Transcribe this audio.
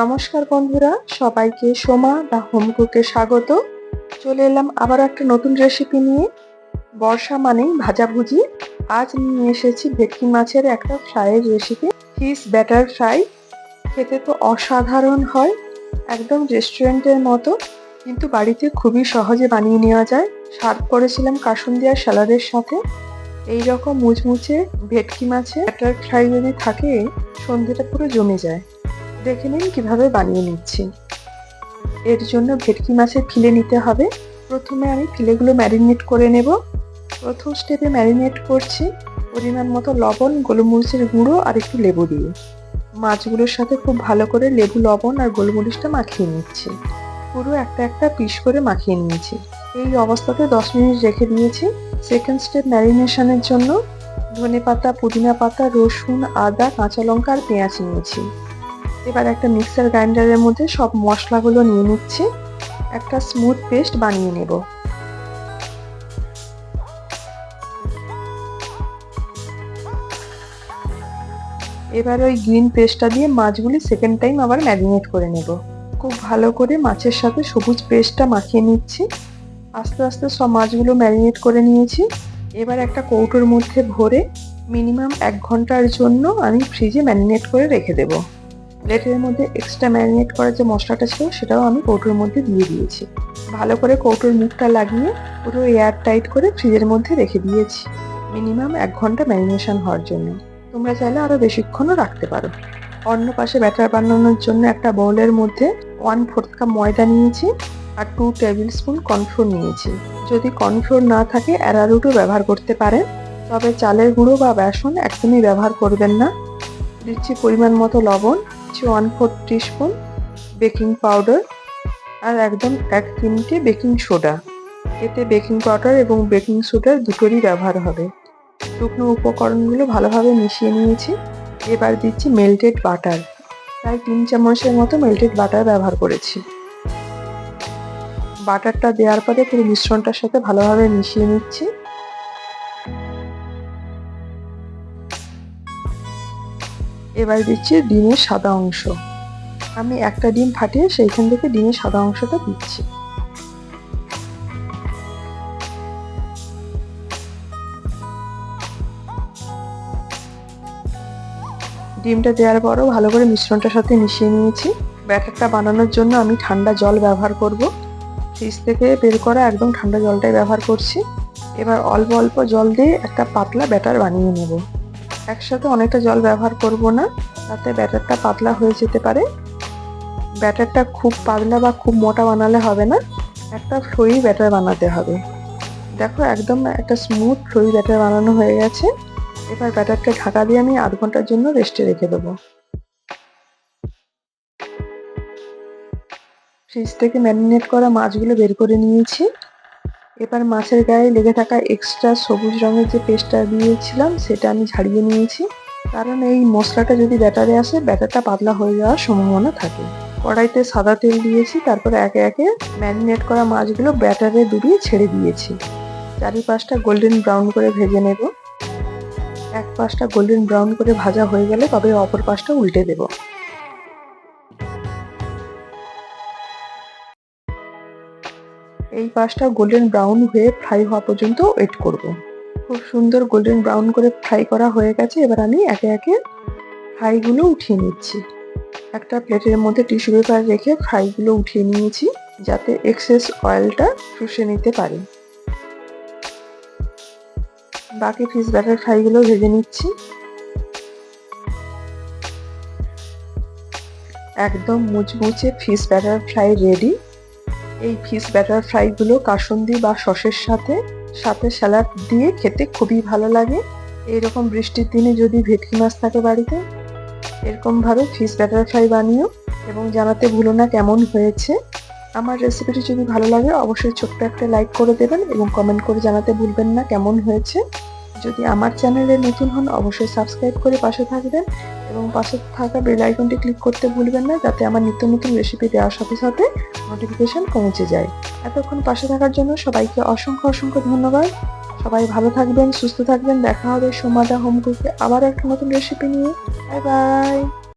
নমস্কার বন্ধুরা, সবাইকে সোমা দা হোম কুকে স্বাগত। চলে এলাম আবার একটা নতুন রেসিপি নিয়ে। বর্ষা মানেই ভাজাভুজি আজ নিয়ে এসেছি ভেটকি মাছের একটা ফ্রাইয়ের রেসিপি ফিশ ব্যাটার ফ্রাই খেতে তো অসাধারণ হয়, একদম রেস্টুরেন্টের মতো, কিন্তু বাড়িতে খুবই সহজে বানিয়ে নেওয়া যায়। সার্ভ করেছিলাম কাসুন্দিয়া স্যালাডের সাথে। এই রকম মুচমুচে ভেটকি মাছে ব্যাটার ফ্রাই যদি থাকে সন্ধেটা পুরো জমে যায়। দেখে নিন কীভাবে বানিয়ে নিচ্ছি। এর জন্য ভেটকি মাছের ফিলে নিতে হবে। প্রথমে আমি ফিলেগুলো ম্যারিনেট করে নেব। প্রথম স্টেপে ম্যারিনেট করছি পরিমাণ মতো লবণ, গোলমরিচের গুঁড়ো আর একটু লেবু দিয়ে। মাছগুলোর সাথে খুব ভালো করে লেবু, লবণ আর গোলমরিচটা মাখিয়ে নিচ্ছি। পুরো একটা একটা পিস করে মাখিয়ে নিয়েছি। এই অবস্থাতে দশ মিনিট রেখে দিয়েছি। সেকেন্ড স্টেপ ম্যারিনেশনের জন্য ধনে পাতা পুদিনা পাতা, রসুন, আদা, কাঁচা লঙ্কা আর পেঁয়াজ নিয়েছি। এবার একটা মিক্সার গ্রাইন্ডারের মধ্যে সব মশলাগুলো নিয়ে নিচ্ছি। একটা স্মুথ পেস্ট বানিয়ে নেব। এবার ওই গ্রিন পেস্টটা দিয়ে মাছগুলি সেকেন্ড টাইম আবার ম্যারিনেট করে নেব। খুব ভালো করে মাছের সাথে সবুজ পেস্টটা মাখিয়ে নিচ্ছি। আস্তে আস্তে সব মাছগুলো ম্যারিনেট করে নিয়েছি। এবার একটা কৌটোর মধ্যে ভরে মিনিমাম এক ঘণ্টার জন্য আমি ফ্রিজে ম্যারিনেট করে রেখে দেবো। প্লেটের মধ্যে এক্সট্রা ম্যারিনেট করার যে মশলাটা ছিল, সেটাও আমি কৌটোর মধ্যে দিয়ে দিয়েছি। ভালো করে কৌটোর মুখটা লাগিয়ে পুরো এয়ার টাইট করে ফ্রিজের মধ্যে রেখে দিয়েছি। মিনিমাম এক ঘণ্টা ম্যারিনেশন হওয়ার জন্য। তোমরা চাইলে আরও বেশিক্ষণও রাখতে পারো। অন্য পাশে ব্যাটার বানানোর জন্য একটা বোলের মধ্যে ওয়ান ফোর্থ কাপ ময়দা নিয়েছি আর টু টেবিল স্পুন কর্নফ্লোর নিয়েছি। যদি কর্নফ্লোর না থাকে অ্যারারুটও ব্যবহার করতে পারেন। তবে চালের গুঁড়ো বা বেসন একদমই ব্যবহার করবেন না। দিচ্ছি পরিমাণ মতো লবণ। দিচ্ছি one four teaspoon baking powder আর একদম এক চিমটে বেকিং সোডা এতে বেকিং পাউডার এবং বেকিং সোডার দুটোরই ব্যবহার হবে। শুকনো উপকরণগুলো ভালোভাবে মিশিয়ে নিয়েছি। এবার দিচ্ছি মেল্টেড বাটার প্রায় তিন চামচের মতো মেল্টেড বাটার ব্যবহার করেছি। বাটারটা দেওয়ার পরে পুরো মিশ্রণটার সাথে ভালোভাবে মিশিয়ে নিচ্ছি। এবার দিচ্ছি ডিমের সাদা অংশ। আমি একটা ডিম ফাটিয়ে সেইখান থেকে ডিমের সাদা অংশটা দিচ্ছি। ডিমটা দেওয়ার পরও ভালো করে মিশ্রণটার সাথে মিশিয়ে নিয়েছি। ব্যাটারটা বানানোর জন্য আমি ঠান্ডা জল ব্যবহার করব। ফ্রিজ থেকে বের করা একদম ঠান্ডা জলটাই ব্যবহার করছি। এবার অল্প অল্প জল দিয়ে একটা পাতলা ব্যাটার বানিয়ে নেব। একসাথে অনেকটা জল ব্যবহার করব না, তাতে ব্যাটারটা পাতলা হয়ে যেতে পারে। ব্যাটারটা খুব পাতলা বা খুব মোটা বানালে হবে না, একটা ফ্লোই ব্যাটার বানাতে হবে। দেখো একদম একটা স্মুথ ফ্লোই ব্যাটার বানানো হয়ে গেছে। এবার ব্যাটারটা ঢাকা দিয়ে আমি আধ ঘণ্টার জন্য রেস্টে রেখে দেবো। ফ্রিজ থেকে ম্যারিনেট করা মাছগুলো বের করে নিয়েছি। এবার মাছের গায়ে লেগে থাকা এক্সট্রা সবুজ রঙের যে পেস্টটা দিয়েছিলাম, সেটা আমি ঝাড়িয়ে নিয়েছি। কারণ এই মশলাটা যদি ব্যাটারে আসে, ব্যাটারটা পাতলা হয়ে যাওয়ার সম্ভাবনা থাকে। কড়াইতে সাদা তেল দিয়েছি, তারপরে একে একে ম্যারিনেট করা মাছগুলো ব্যাটারে ডুবিয়ে ছেড়ে দিয়েছি। চারিপাশটা গোল্ডেন ব্রাউন করে ভেজে নেব। এক পাশটা গোল্ডেন ব্রাউন করে ভাজা হয়ে গেলে তবে অপর পাশটা উল্টে দেবো। এই পাশটা গোল্ডেন ব্রাউন হয়ে ফ্রাই হওয়া পর্যন্ত ওয়েট করব। খুব সুন্দর গোল্ডেন ব্রাউন করে ফ্রাই করা হয়ে গেছে, এবার আমি একে একে ফ্রাইগুলো উঠিয়ে নিচ্ছি। একটা প্লেটের মধ্যে টিস্যু পেপার রেখে ফ্রাইগুলো উঠিয়ে নিয়েছি, যাতে এক্সেস অয়েলটা শুষে নিতে পারে। বাকি ফিস ব্যাটার ফ্রাইগুলো ভেজে নিচ্ছি। একদম মুচমুচে ফিস ব্যাটার ফ্রাই রেডি এই ফিশ ব্যাটার ফ্রাইগুলো কাসন্দি বা সসের সাথে সাথে স্যালাড দিয়ে খেতে খুবই ভালো লাগে। এইরকম বৃষ্টির দিনে যদি ভেটকি মাছ থাকে বাড়িতে এরকমভাবে ফিশ ব্যাটার ফ্রাই বানিও এবং জানাতে ভুলো না কেমন হয়েছে। আমার রেসিপিটি যদি ভালো লাগে, অবশ্যই ছোট্ট একটা লাইক করে দেবেন এবং কমেন্ট করে জানাতে ভুলবেন না কেমন হয়েছে। যদি আমার চ্যানেলে নতুন হন, অবশ্যই সাবস্ক্রাইব করে পাশে থাকবেন এবং পাশে থাকা বেল আইকনটি ক্লিক করতে ভুলবেন না, যাতে আমার নিত্য নতুন রেসিপি দেওয়ার সাথে সাথে নোটিফিকেশন পৌঁছে যায়। এতক্ষণ পাশে থাকার জন্য সবাইকে অসংখ্য অসংখ্য ধন্যবাদ। সবাই ভালো থাকবেন, সুস্থ থাকবেন। দেখা হবে সোমাদা হোম কুকে আবার একটা নতুন রেসিপি নিয়ে। Bye bye